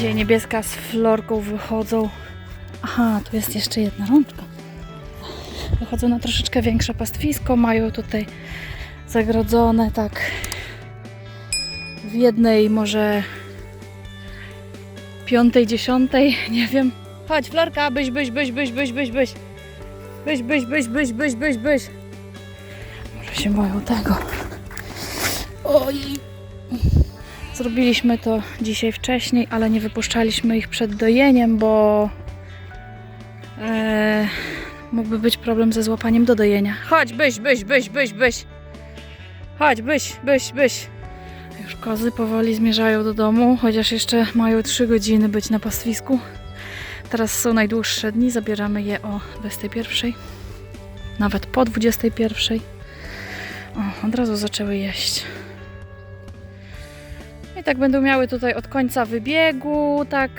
Dzisiaj niebieska z florką wychodzą. Aha, tu jest jeszcze jedna rączka. Wychodzą na troszeczkę większe pastwisko. Mają tutaj zagrodzone tak w jednej może piątej, dziesiątej, nie wiem. Chodź, Florka, byś, byś, byś, byś, byś, byś, byś. Byś, byś, byś, byś, byś, byś, byś. Może się boją tego. Oj. Zrobiliśmy to dzisiaj wcześniej, ale nie wypuszczaliśmy ich przed dojeniem, bo e, mógłby być problem ze złapaniem do dojenia. Chodź, byś, byś, byś, byś, byś. Chodź, byś, byś, byś. Już kozy powoli zmierzają do domu, chociaż jeszcze mają 3 godziny być na pastwisku. Teraz są najdłuższe dni, zabieramy je o 21. Nawet po 21. O, od razu zaczęły jeść. I tak będą miały tutaj od końca wybiegu, tak.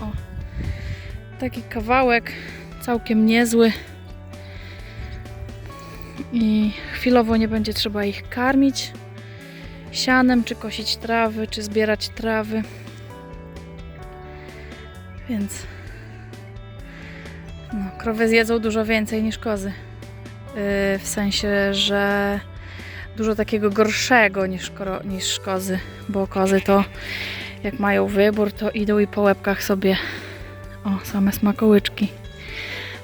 O, taki kawałek całkiem niezły. I chwilowo nie będzie trzeba ich karmić sianem, czy kosić trawy, czy zbierać trawy. Więc no, krowy zjedzą dużo więcej niż kozy. Yy, w sensie, że dużo takiego gorszego niż, koro, niż kozy, bo kozy to jak mają wybór, to idą i po łebkach sobie o, same smakołyczki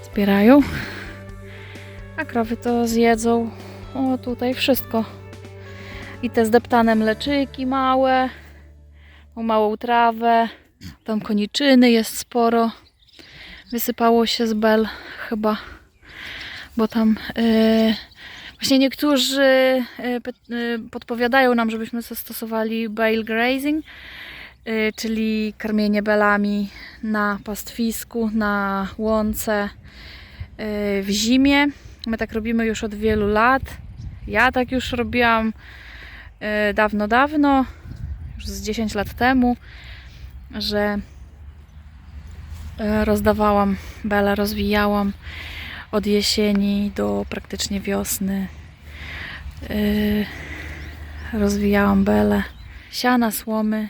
zbierają. A krowy to zjedzą o tutaj wszystko. I te zdeptane mleczyki małe, małą trawę, tam koniczyny jest sporo. Wysypało się z bel chyba, bo tam yy, właśnie niektórzy pe- yy, podpowiadają nam, żebyśmy zastosowali bale grazing, yy, czyli karmienie belami na pastwisku, na łące w zimie. My tak robimy już od wielu lat. Ja tak już robiłam e, dawno, dawno, już z 10 lat temu, że e, rozdawałam bele, rozwijałam od jesieni do praktycznie wiosny. E, Rozwijałam bele, siana, słomy,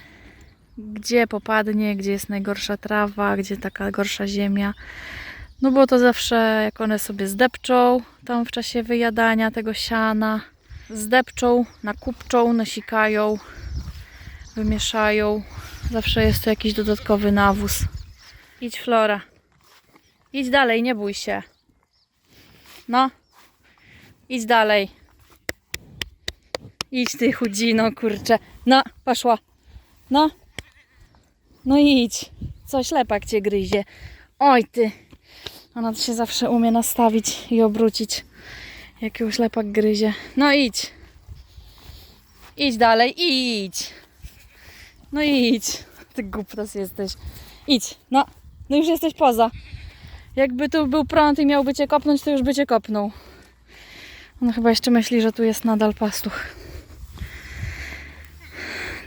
gdzie popadnie, gdzie jest najgorsza trawa, gdzie taka gorsza ziemia. No bo to zawsze, jak one sobie zdepczą tam w czasie wyjadania tego siana, zdepczą, nakupczą, nasikają, wymieszają. Zawsze jest to jakiś dodatkowy nawóz. Idź Flora. Idź dalej, nie bój się. No. Idź dalej. Idź ty chudzino, kurczę. No, poszła. No. No idź. Co ślepak cię gryzie. Oj ty. Ona się zawsze umie nastawić i obrócić. Jak ją ślepak gryzie. No idź. Idź dalej, idź. No idź. Ty głuptas jesteś. Idź. No. No już jesteś poza. Jakby tu był prąd i miałby cię kopnąć, to już by cię kopnął. Ona chyba jeszcze myśli, że tu jest nadal pastuch.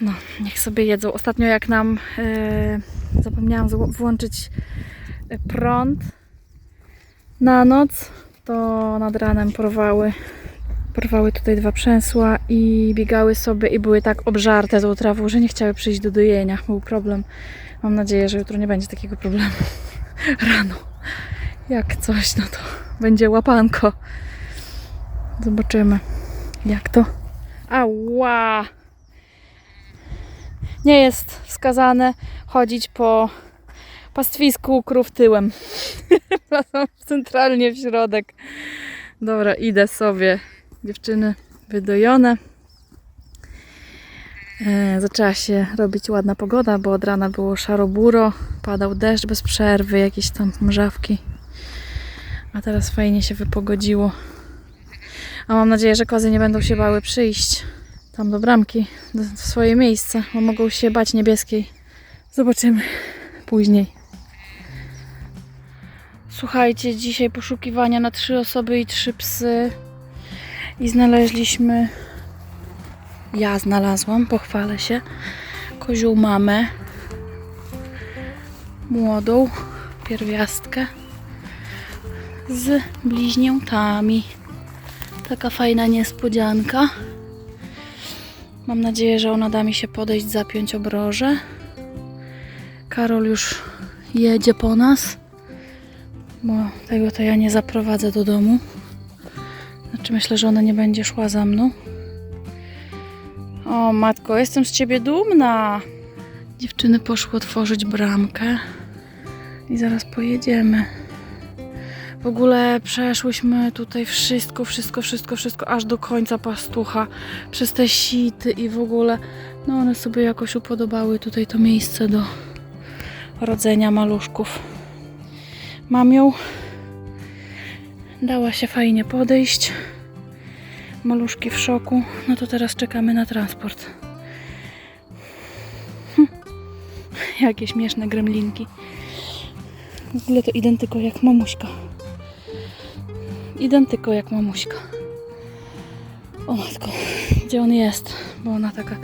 No, niech sobie jedzą. Ostatnio jak nam yy, zapomniałam włączyć yy, prąd na noc, to nad ranem porwały, porwały tutaj dwa przęsła i biegały sobie i były tak obżarte tą trawą, że nie chciały przyjść do dojenia. Był problem. Mam nadzieję, że jutro nie będzie takiego problemu. Rano. Jak coś, no to będzie łapanko. Zobaczymy, jak to. Ała! Nie jest wskazane chodzić po pastwisku krów tyłem. Centralnie w środek. Dobra, idę sobie. Dziewczyny wydojone. E, zaczęła się robić ładna pogoda, bo od rana było szaro-buro, padał deszcz bez przerwy, jakieś tam mrzawki. A teraz fajnie się wypogodziło. A mam nadzieję, że kozy nie będą się bały przyjść tam do bramki, do, w swoje miejsce, bo mogą się bać niebieskiej. Zobaczymy później. Słuchajcie, dzisiaj poszukiwania na trzy osoby i trzy psy. I znaleźliśmy. Ja znalazłam, pochwalę się. Kozią mamę. Młodą pierwiastkę. Z bliźniętami. Taka fajna niespodzianka. Mam nadzieję, że ona da mi się podejść, zapiąć obroże. Karol już jedzie po nas, bo tego to ja nie zaprowadzę do domu. Znaczy myślę, że ona nie będzie szła za mną. O matko, jestem z ciebie dumna. Dziewczyny poszły otworzyć bramkę i zaraz pojedziemy. W ogóle przeszłyśmy tutaj wszystko, wszystko, wszystko, wszystko, aż do końca pastucha, przez te sity i w ogóle, no one sobie jakoś upodobały tutaj to miejsce do rodzenia maluszków. Mam ją, dała się fajnie podejść, maluszki w szoku, no to teraz czekamy na transport. Hm. Jakie śmieszne gremlinki. W ogóle to identyko jak mamuśka. Identyko jak mamuśka. O matko, gdzie on jest? Bo ona taka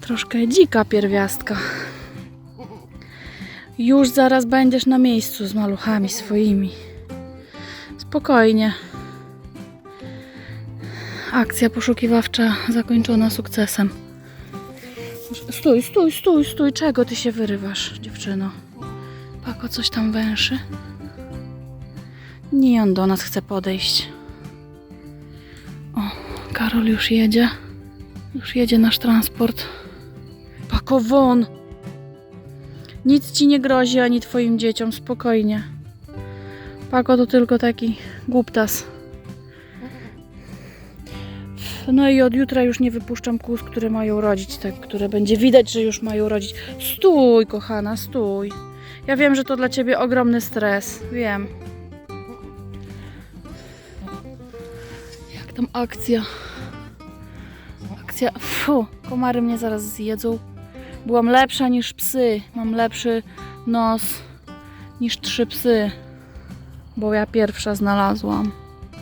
troszkę dzika pierwiastka. Już zaraz będziesz na miejscu z maluchami swoimi. Spokojnie. Akcja poszukiwawcza zakończona sukcesem. Stój, stój, stój, stój. Czego ty się wyrywasz, dziewczyno? Pako coś tam węszy. Nie on do nas chce podejść. O, Karol już jedzie. Już jedzie nasz transport. Pako won! Nic ci nie grozi ani twoim dzieciom, spokojnie. Pako to tylko taki głuptas. No i od jutra już nie wypuszczam kóz, które mają rodzić, tak, które będzie widać, że już mają rodzić. Stój, kochana, stój. Ja wiem, że to dla ciebie ogromny stres. Wiem. Akcja? Akcja. Fu, komary mnie zaraz zjedzą. Byłam lepsza niż psy. Mam lepszy nos niż trzy psy. Bo ja pierwsza znalazłam.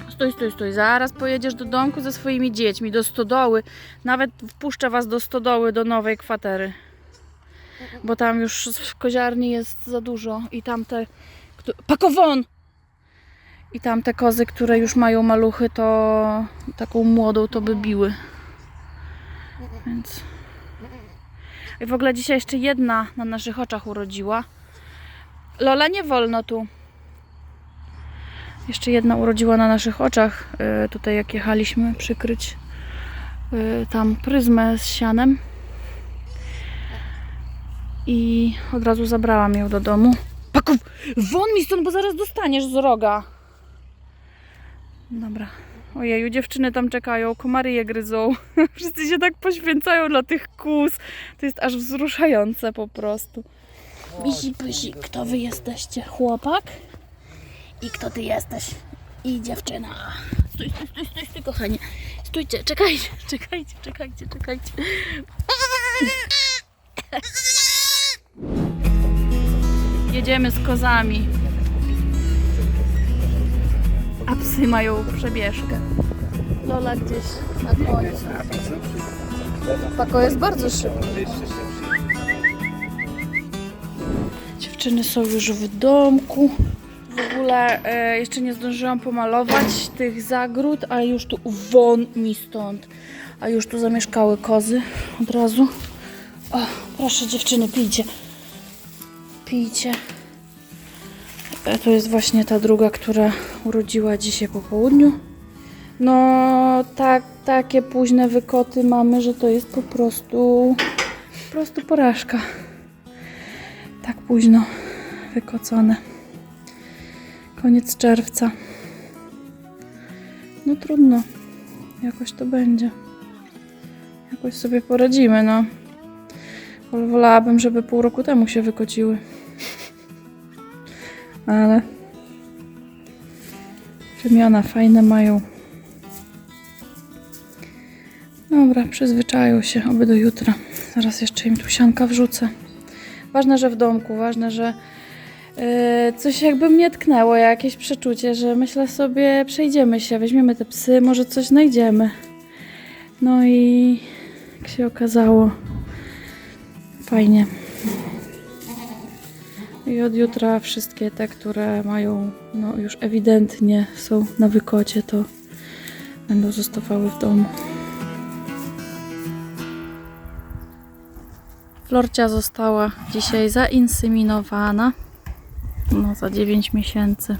Stój, stój, stój. Zaraz pojedziesz do domku ze swoimi dziećmi, do stodoły. Nawet wpuszczę was do stodoły, do nowej kwatery. Bo tam już w koziarni jest za dużo. I tamte... któ- Pakowon! I tamte kozy, które już mają maluchy, to taką młodą to by biły. Więc... I w ogóle dzisiaj jeszcze jedna na naszych oczach urodziła. Lola, nie wolno tu. Jeszcze jedna urodziła na naszych oczach. y, Tutaj jak jechaliśmy przykryć y, tam pryzmę z sianem. I od razu zabrałam ją do domu. Paków, won mi stąd, bo zaraz dostaniesz z roga. Dobra. Ojeju, dziewczyny tam czekają, komary je gryzą. Wszyscy się tak poświęcają dla tych kóz. To jest aż wzruszające po prostu. Bisi, pysi, kto wy jesteście? Chłopak? I kto ty jesteś? I dziewczyna. Stój, stój, stój, stój, stój, kochanie. Stójcie, czekajcie, czekajcie, czekajcie, czekajcie. Jedziemy z kozami. A psy mają przebieżkę. Lola gdzieś na końcu. Pako jest bardzo szybki. Dziewczyny są już w domku. W ogóle e, jeszcze nie zdążyłam pomalować tych zagród, a już tu won mi stąd. A już tu zamieszkały kozy od razu. O, proszę dziewczyny, pijcie. Pijcie. E, To jest właśnie ta druga, która urodziła dzisiaj po południu. No, tak, takie późne wykoty mamy, że to jest po prostu, po prostu porażka. Tak późno wykocone. Koniec czerwca. No trudno. Jakoś to będzie. Jakoś sobie poradzimy, no. Wolałabym, żeby pół roku temu się wykociły. Ale wymiana fajne mają. Dobra, przyzwyczają się, oby do jutra. Zaraz jeszcze im tu sianka wrzucę. Ważne, że w domku, ważne, że yy, coś jakby mnie tknęło, jakieś przeczucie, że myślę sobie, przejdziemy się, weźmiemy te psy, może coś znajdziemy. No i jak się okazało, fajnie. I od jutra wszystkie te, które mają, no już ewidentnie są na wykocie, to będą zostawały w domu. Florcia została dzisiaj zainsyminowana. No, za 9 miesięcy.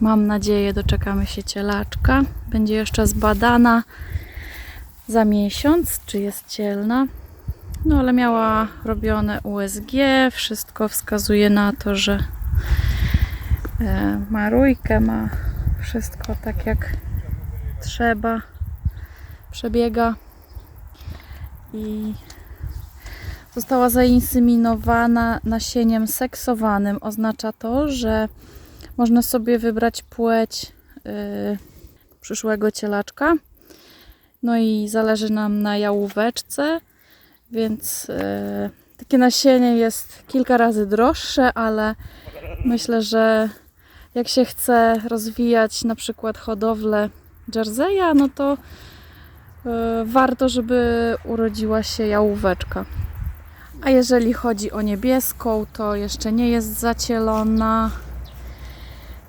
Mam nadzieję, doczekamy się cielaczka. Będzie jeszcze zbadana za miesiąc, czy jest cielna. No, ale miała robione USG. Wszystko wskazuje na to, że e, ma rójkę, ma wszystko tak jak trzeba. Przebiega i została zainsyminowana nasieniem seksowanym. Oznacza to, że można sobie wybrać płeć y, przyszłego cielaczka. No i zależy nam na jałóweczce, więc y, takie nasienie jest kilka razy droższe, ale myślę, że jak się chce rozwijać na przykład hodowlę Jerseya, no to y, warto, żeby urodziła się jałóweczka. A jeżeli chodzi o niebieską, to jeszcze nie jest zacielona.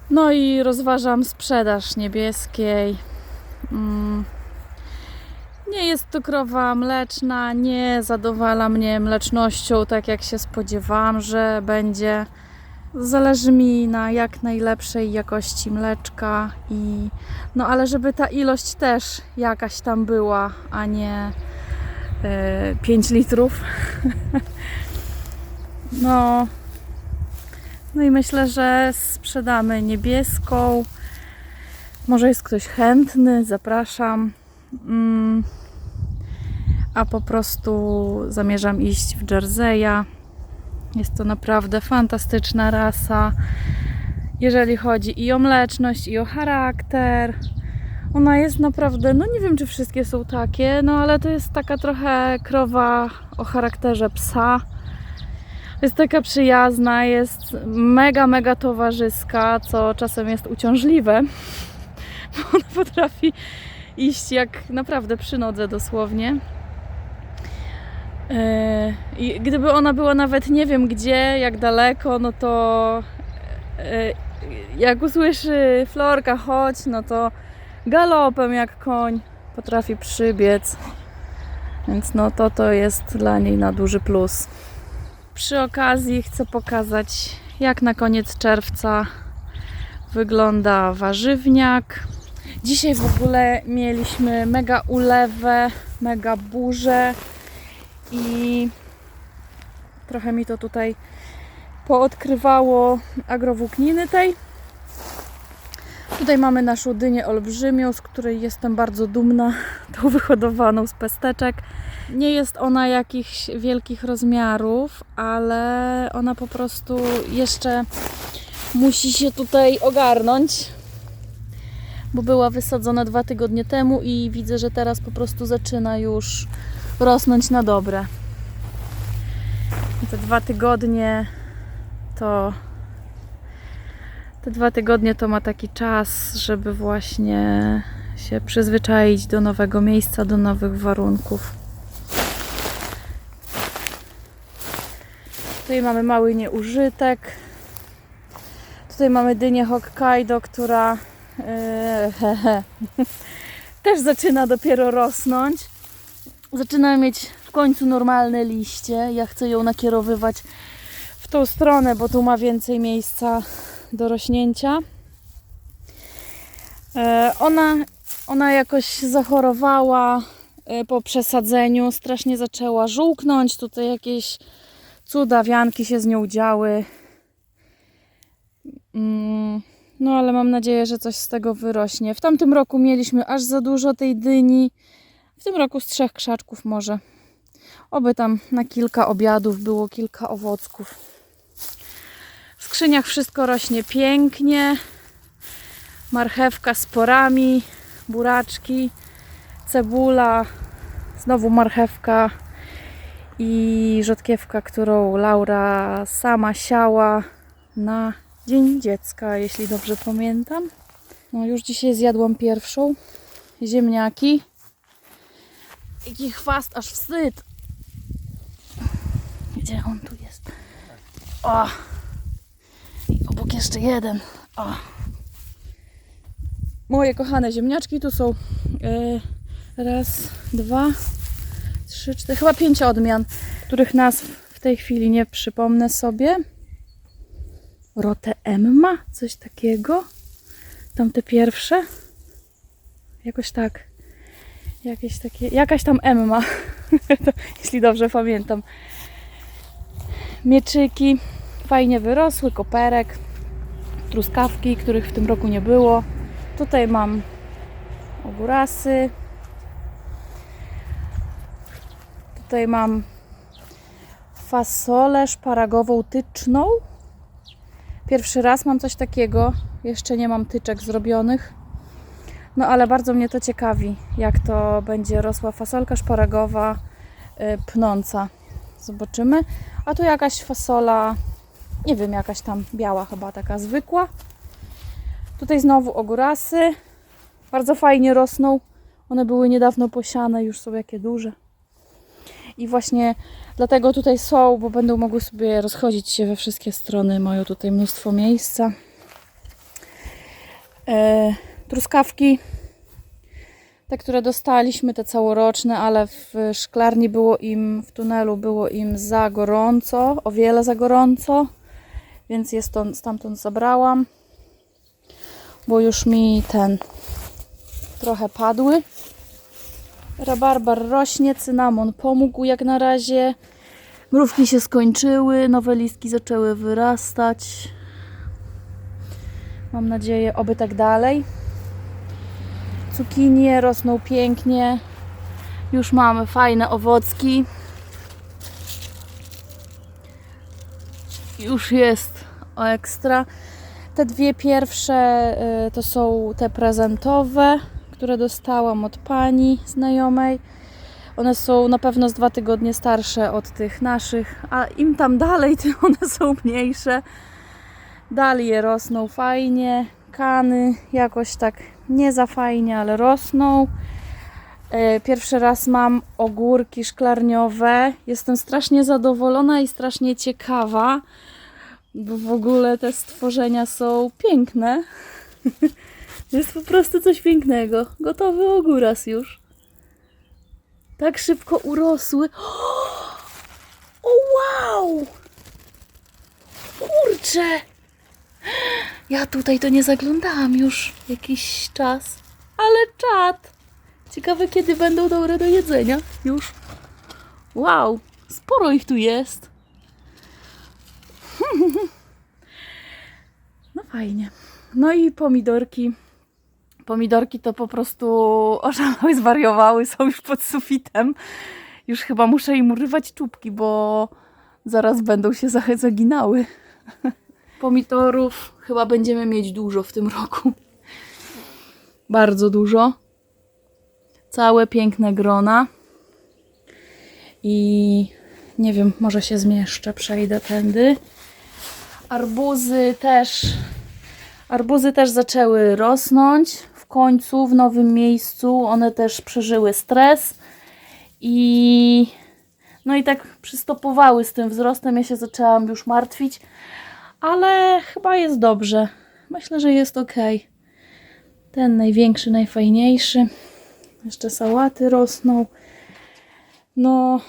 No i rozważam sprzedaż niebieskiej. Mm. Nie jest to krowa mleczna, nie zadowala mnie mlecznością, tak jak się spodziewałam, że będzie. Zależy mi na jak najlepszej jakości mleczka i no ale żeby ta ilość też jakaś tam była, a nie e, 5 litrów. No. No i myślę, że sprzedamy niebieską. Może jest ktoś chętny, zapraszam. Mm. A po prostu zamierzam iść w Jerseya. Jest to naprawdę fantastyczna rasa. Jeżeli chodzi i o mleczność, i o charakter. Ona jest naprawdę, no nie wiem czy wszystkie są takie, no ale to jest taka trochę krowa o charakterze psa. Jest taka przyjazna, jest mega, mega towarzyska, co czasem jest uciążliwe, bo ona potrafi iść jak naprawdę przy nodze dosłownie. Yy, gdyby ona była nawet nie wiem gdzie, jak daleko, no to yy, jak usłyszy Florka chodź, no to galopem jak koń potrafi przybiec. Więc no to to jest dla niej na duży plus. Przy okazji chcę pokazać, jak na koniec czerwca wygląda warzywniak. Dzisiaj w ogóle mieliśmy mega ulewę, mega burzę i trochę mi to tutaj poodkrywało agrowłókniny tej. Tutaj mamy naszą dynię olbrzymią, z której jestem bardzo dumna, tą wyhodowaną z pesteczek. Nie jest ona jakichś wielkich rozmiarów, ale ona po prostu jeszcze musi się tutaj ogarnąć, bo była wysadzona dwa tygodnie temu i widzę, że teraz po prostu zaczyna już rosnąć na dobre. Te dwa tygodnie to te dwa tygodnie to ma taki czas, żeby właśnie się przyzwyczaić do nowego miejsca, do nowych warunków. Tutaj mamy mały nieużytek. Tutaj mamy dynię Hokkaido, która e, hehe, też zaczyna dopiero rosnąć. Zaczyna mieć w końcu normalne liście. Ja chcę ją nakierowywać w tą stronę, bo tu ma więcej miejsca do rośnięcia. E, Ona, ona jakoś zachorowała e, po przesadzeniu, strasznie zaczęła żółknąć. Tutaj jakieś cuda, wianki się z nią działy. Mm, No ale mam nadzieję, że coś z tego wyrośnie. W tamtym roku mieliśmy aż za dużo tej dyni. W tym roku z trzech krzaczków może. Oby tam na kilka obiadów było kilka owocków. W skrzyniach wszystko rośnie pięknie. Marchewka z porami, buraczki, cebula, znowu marchewka i rzodkiewka, którą Laura sama siała na Dzień Dziecka, jeśli dobrze pamiętam. No już dzisiaj zjadłam pierwszą. Ziemniaki. Jaki chwast, aż wstyd. Gdzie on tu jest? O! I obok jeszcze jeden. O! Moje kochane ziemniaczki tu są e, raz, dwa, trzy, cztery, chyba pięć odmian, których nazw tej chwili nie przypomnę sobie. Rote Emma? Coś takiego? Tamte pierwsze? Jakoś tak. Jakieś takie, jakaś tam Emma, jeśli dobrze pamiętam. Mieczyki fajnie wyrosły, koperek, truskawki, których w tym roku nie było. Tutaj mam ogórasy. Tutaj mam fasolę szparagową tyczną. Pierwszy raz mam coś takiego. Jeszcze nie mam tyczek zrobionych. No ale bardzo mnie to ciekawi, jak to będzie rosła fasolka szparagowa y, pnąca. Zobaczymy. A tu jakaś fasola, nie wiem, jakaś tam biała chyba, taka zwykła. Tutaj znowu ogórasy. Bardzo fajnie rosną. One były niedawno posiane, już są jakie duże. I właśnie dlatego tutaj są, bo będą mogły sobie rozchodzić się we wszystkie strony. Mają tutaj mnóstwo miejsca. E, truskawki, te, które dostaliśmy, te całoroczne, ale w szklarni było im, w tunelu było im za gorąco, o wiele za gorąco, więc je stamtąd zabrałam, bo już mi ten trochę padły. Rabarbar rośnie, cynamon pomógł jak na razie. Mrówki się skończyły, nowe listki zaczęły wyrastać. Mam nadzieję, oby tak dalej. Cukinie rosną pięknie. Już mamy fajne owocki. Już jest o ekstra. Te dwie pierwsze y, to są te prezentowe, które dostałam od pani znajomej. One są na pewno z dwa tygodnie starsze od tych naszych, a im tam dalej, tym one są mniejsze. Dalie rosną fajnie, kany jakoś tak nie za fajnie, ale rosną. E, Pierwszy raz mam ogórki szklarniowe. Jestem strasznie zadowolona i strasznie ciekawa, bo w ogóle te stworzenia są piękne. Jest po prostu coś pięknego. Gotowy ogóras już. Tak szybko urosły. O wow! Kurczę! Ja tutaj to nie zaglądałam już jakiś czas. Ale czad! Ciekawe kiedy będą dobre do jedzenia. Już. Wow! Sporo ich tu jest. No fajnie. No i pomidorki. Pomidorki to po prostu oszalały, zwariowały, są już pod sufitem. Już chyba muszę im urywać czubki, bo zaraz będą się za- zaginały. Pomidorów chyba będziemy mieć dużo w tym roku. Bardzo dużo. Całe piękne grona. I nie wiem, może się zmieszczę, przejdę tędy. Arbuzy też. Arbuzy też zaczęły rosnąć w końcu w nowym miejscu. One też przeżyły stres i no i tak przystopowały z tym wzrostem. Ja się zaczęłam już martwić, ale chyba jest dobrze. Myślę, że jest ok. Ten największy, najfajniejszy. Jeszcze sałaty rosną. No,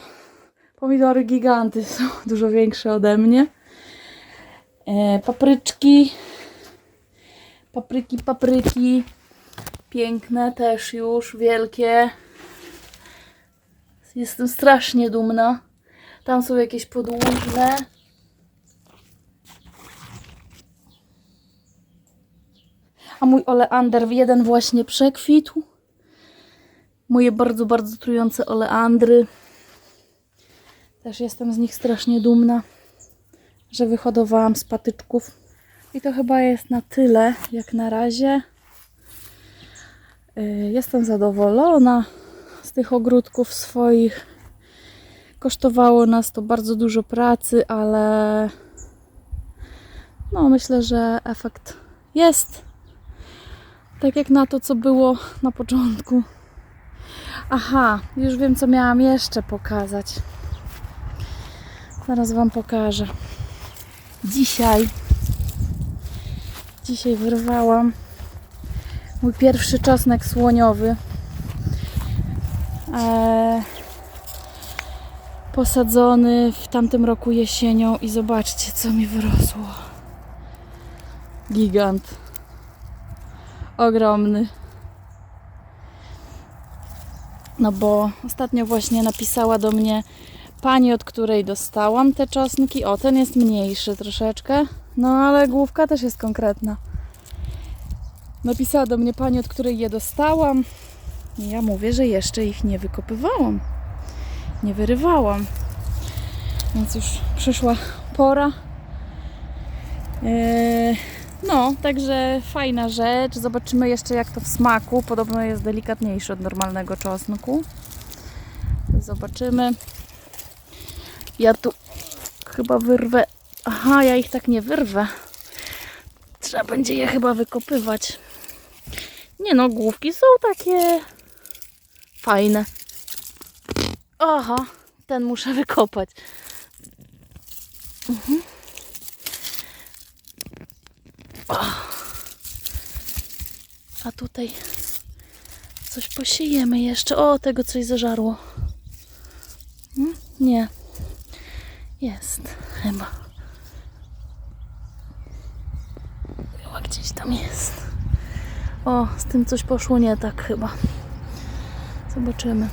pomidory giganty są dużo większe ode mnie. E, papryczki. Papryki, papryki. Piękne też już, wielkie. Jestem strasznie dumna. Tam są jakieś podłużne. A mój oleander jeden właśnie przekwitł. Moje bardzo, bardzo trujące oleandry. Też jestem z nich strasznie dumna, że wyhodowałam z patyczków. I to chyba jest na tyle, jak na razie. Y, Jestem zadowolona z tych ogródków swoich. Kosztowało nas to bardzo dużo pracy, ale no myślę, że efekt jest. Tak jak na to, co było na początku. Aha, już wiem, co miałam jeszcze pokazać. Zaraz Wam pokażę. Dzisiaj, dzisiaj wyrwałam mój pierwszy czosnek słoniowy. Eee, posadzony w tamtym roku jesienią i zobaczcie, co mi wyrosło. Gigant. Ogromny. No bo ostatnio właśnie napisała do mnie pani, od której dostałam te czosnki. O, ten jest mniejszy troszeczkę. No ale główka też jest konkretna. Napisała do mnie pani, od której je dostałam. I ja mówię, że jeszcze ich nie wykopywałam. Nie wyrywałam. Więc już przyszła pora. Eee, no, także fajna rzecz. Zobaczymy jeszcze jak to w smaku. Podobno jest delikatniejszy od normalnego czosnku. Zobaczymy. Ja tu chyba wyrwę. Aha, ja ich tak nie wyrwę. Trzeba będzie je chyba wykopywać. Nie no, główki są takie fajne. Aha, ten muszę wykopać. Mhm. A tutaj coś posiejemy jeszcze. O, tego coś zażarło. Hmm? Nie. Jest chyba. Chyba gdzieś tam jest. O, z tym coś poszło nie tak chyba. Zobaczymy.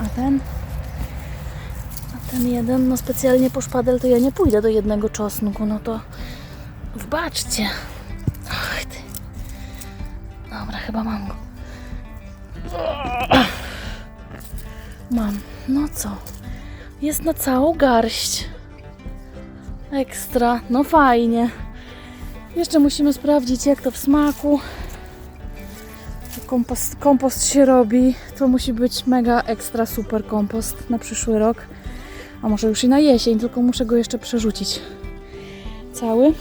A ten? A ten jeden, no specjalnie po szpadel to ja nie pójdę do jednego czosnku, no to wbaczcie. Chyba mam go. Mam. No co? Jest na całą garść. Ekstra. No fajnie. Jeszcze musimy sprawdzić, jak to w smaku. Kompost, kompost się robi. To musi być mega ekstra super kompost na przyszły rok. A może już i na jesień, tylko muszę go jeszcze przerzucić. Cały.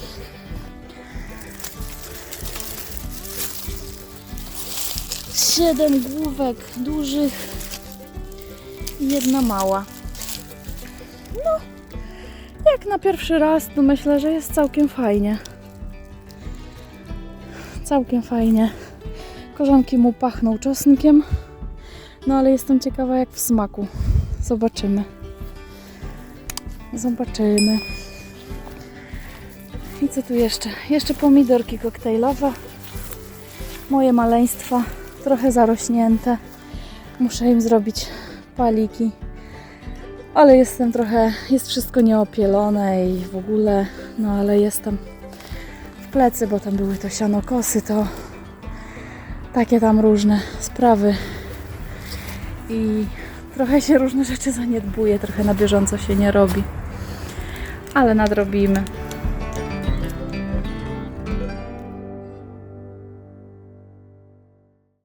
Siedem główek dużych i jedna mała. No, jak na pierwszy raz, to myślę, że jest całkiem fajnie. Całkiem fajnie. Korzonki mu pachną czosnkiem. No ale jestem ciekawa jak w smaku. Zobaczymy. Zobaczymy. I co tu jeszcze? Jeszcze pomidorki koktajlowe. Moje maleństwa. Trochę zarośnięte. Muszę im zrobić paliki. Ale jestem trochę, jest wszystko nieopielone i w ogóle, no ale jestem w plecy, bo tam były to sianokosy, to takie tam różne sprawy i trochę się różne rzeczy zaniedbuje, trochę na bieżąco się nie robi, ale nadrobimy.